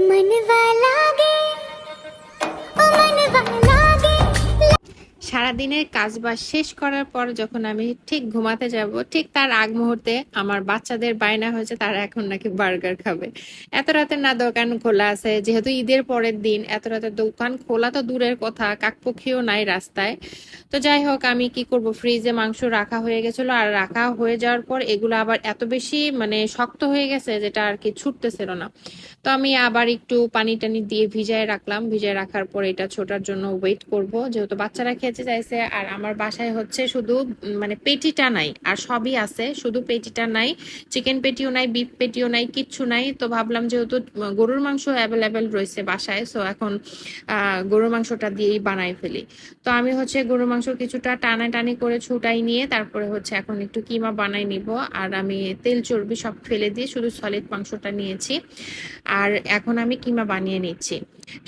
मन वाला সারাদিনের কাজ বাজ শেষ করার পর যখন আমি ঠিক ঘুমাতে যাব, ঠিক তার আগ মুহূর্তে আমার বাচ্চাদের বায়না হয়েছে, তারা এখন নাকি বার্গার খাবে। এত রাতে না দোকান খোলা আছে, যেহেতু ঈদের পরের দিন, এত রাতে দোকান খোলা তো দূরের কথা কাকপক্ষীও নাই রাস্তায়। তো যাই হোক, আমি কি করব? ফ্রিজে মাংস রাখা হয়ে গেছিল, আর রাখা হয়ে যাওয়ার পর এগুলো আবার এত বেশি মানে শক্ত হয়ে গেছে যেটা আর কি ছুটতেছিল না। তো আমি আবার একটু পানি টানি দিয়ে ভিজায় রাখলাম। ভিজায় রাখার পর এটা ছোটার জন্য ওয়েট করব। যেহেতু বাচ্চারা খেতে চাইছে আর আমার বাসায় হচ্ছে শুধু মানে পেটিটা নাই, আর সবই আছে, শুধু পেটিটা নাই, চিকেন পেটিও নাই, বিফ পেটিও নাই, কিচ্ছু নাই। তো ভাবলাম যেহেতু গরুর মাংস অ্যাভেলেবেল রয়েছে বাসায় সো এখন গরুর মাংসটা দিয়েই বানাই ফেলি। তো আমি হচ্ছে গরুর মাংস কিছুটা টানা টানি করে ছুটাই নিয়ে, তারপরে হচ্ছে এখন একটু কিমা বানাই নিব, আর আমি তেল চর্বি সব ফেলে দিয়ে শুধু সলিড মাংসটা নিয়েছি, আর এখন আমি কিমা বানিয়ে নিচ্ছি।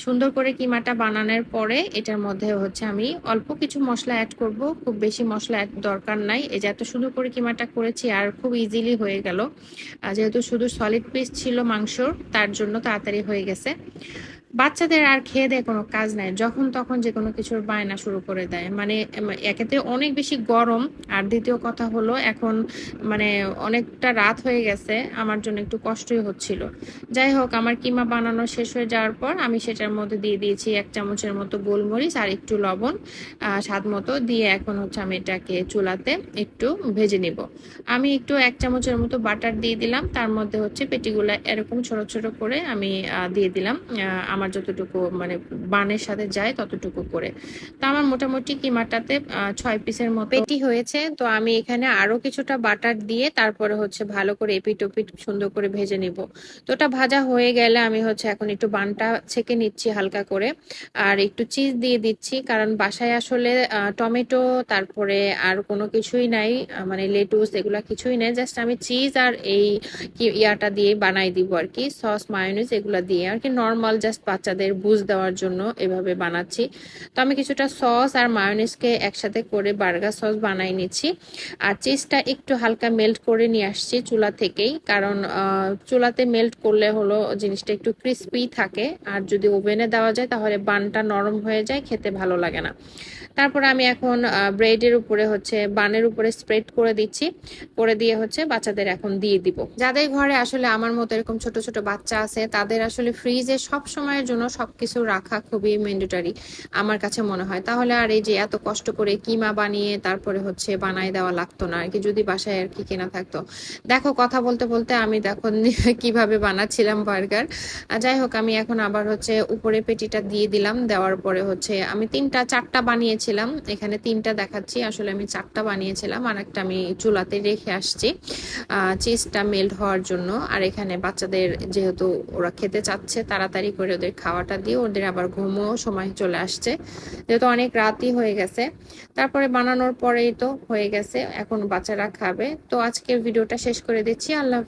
সুন্দর করে কিমাটা বানানোর পরে এটার মধ্যে হচ্ছে আমি অল্প কিছু মশলা অ্যাড করব। খুব বেশি মশলা অ্যাড দরকার নাই। এই যে এত সুন্দর করে কিমাটা করেছি আর খুব ইজিলি হয়ে গেল। যেহেতু শুধু সলিড পিস ছিল মাংসর, তার জন্য তাড়াতাড়ি হয়ে গেছে। বাচ্চাদের আর খেয়ে দেয় কোনো কাজ নাই, যখন তখন যে কোনো কিছুর বায়না শুরু করে দেয়। মানে একেতে অনেক বেশি গরম, আর দ্বিতীয় কথা হলো এখন মানে অনেকটা রাত হয়ে গেছে, আমার জন্য একটু কষ্টই হচ্ছিল। যাই হোক, আমার কিমা বানানো শেষ হয়ে যাওয়ার পর আমি সেটার মধ্যে দিয়ে দিয়েছি এক চামচের মতো গোলমরিচ আর একটু লবণ স্বাদ মতো দিয়ে এখন হচ্ছে আমি এটাকে চুলাতে একটু ভেজে নিব। আমি একটু এক চামচের মতো বাটার দিয়ে দিলাম, তার মধ্যে হচ্ছে পেটিগুলা এরকম ছোট ছোট করে আমি দিয়ে দিলাম আমার যতটুকু মানে বানের সাথে যায় ততটুকু করে। তো আমার মোটামুটি কিমাটাতে ছয় পিসের মতো পেটি হয়েছে। তো আমি এখানে আরও কিছুটা বাটার দিয়ে তারপরে হচ্ছে ভালো করে এপিট ওপিট সুন্দর করে ভেজে নিব। তো ওটা ভাজা হয়ে গেলে আমি হচ্ছে এখন একটু বানটা ছেঁকে নিচ্ছি হালকা করে। আর একটু চিজ দিয়ে দিচ্ছি, কারণ বাসায় আসলে টমেটো, তারপরে আর কোনো কিছুই নাই মানে লেটুস এগুলা কিছুই নেই। জাস্ট আমি চিজ আর এই ইয়াটা দিয়ে বানাই দিব আর কি সস মায়োনিজ এগুলা দিয়ে। আর কি নর্মাল জাস্ট বাচ্চাদের বুঝ দেওয়ার জন্য এভাবে বানাচ্ছি। তো আমি কিছুটা সস আর মায়োনিজকে একসাথে করে বার্গার সস বানাই নিচ্ছি। আর চিজটা একটু হালকা মেল্ট করে নিয়ে আসছি চুলা থেকেই। কারণ চুলাতে মেল্ট করলে হলো জিনিসটা একটু ক্রিস্পি থাকে। আর যদি ওভেনে দেওয়া যায় তাহলে বানটা নরম হয়ে যায়, খেতে ভালো লাগে না। তারপরে আমি এখন ব্রেডের উপরে হচ্ছে বানের উপরে স্প্রেড করে দিচ্ছি। করে দিয়ে হচ্ছে বাচ্চাদের এখন দিয়ে দিব। যাদের ঘরে আসলে আমার মতো এরকম ছোট ছোট বাচ্চা আছে, তাদের আসলে ফ্রিজে সব সময়ের জন্য সবকিছু রাখা খুবই ম্যান্ডেটরি আমার কাছে মনে হয়। তাহলে আর এই যে এত কষ্ট করে কিমা বানিয়ে তারপরে হচ্ছে বানাই দেওয়া লাগতো না আর কি যদি বাসায় আর কি কেনা থাকতো। দেখো, কথা বলতে বলতে আমি দেখো কীভাবে বানাচ্ছিলাম বার্গার। যাই হোক, আমি এখন আবার হচ্ছে উপরে পেটিটা দিয়ে দিলাম, দেওয়ার পরে হচ্ছে আমি তিনটা, চারটা বানিয়েছিলাম। এখানে তিনটা দেখাচ্ছি, আসলে আমি চারটা বানিয়েছিলাম আর একটা আমি চুলাতে রেখে আসছি। চিজটা মেল্ট হওয়ার জন্য। আর এখানে বাচ্চাদের যেহেতু ওরা খেতে চাচ্ছে, তাড়াতাড়ি করে ওদের খাওয়াটা দিয়ে ওদের আবার ঘুমও সময় চলে আসছে। যেহেতু অনেক রাতই হয়ে গেছে। তারপরে বানানোর পরেই তো হয়ে গেছে। এখন বাচ্চারা খাবে। তো আজকের ভিডিওটা শেষ করে দিচ্ছি। আল্লাহ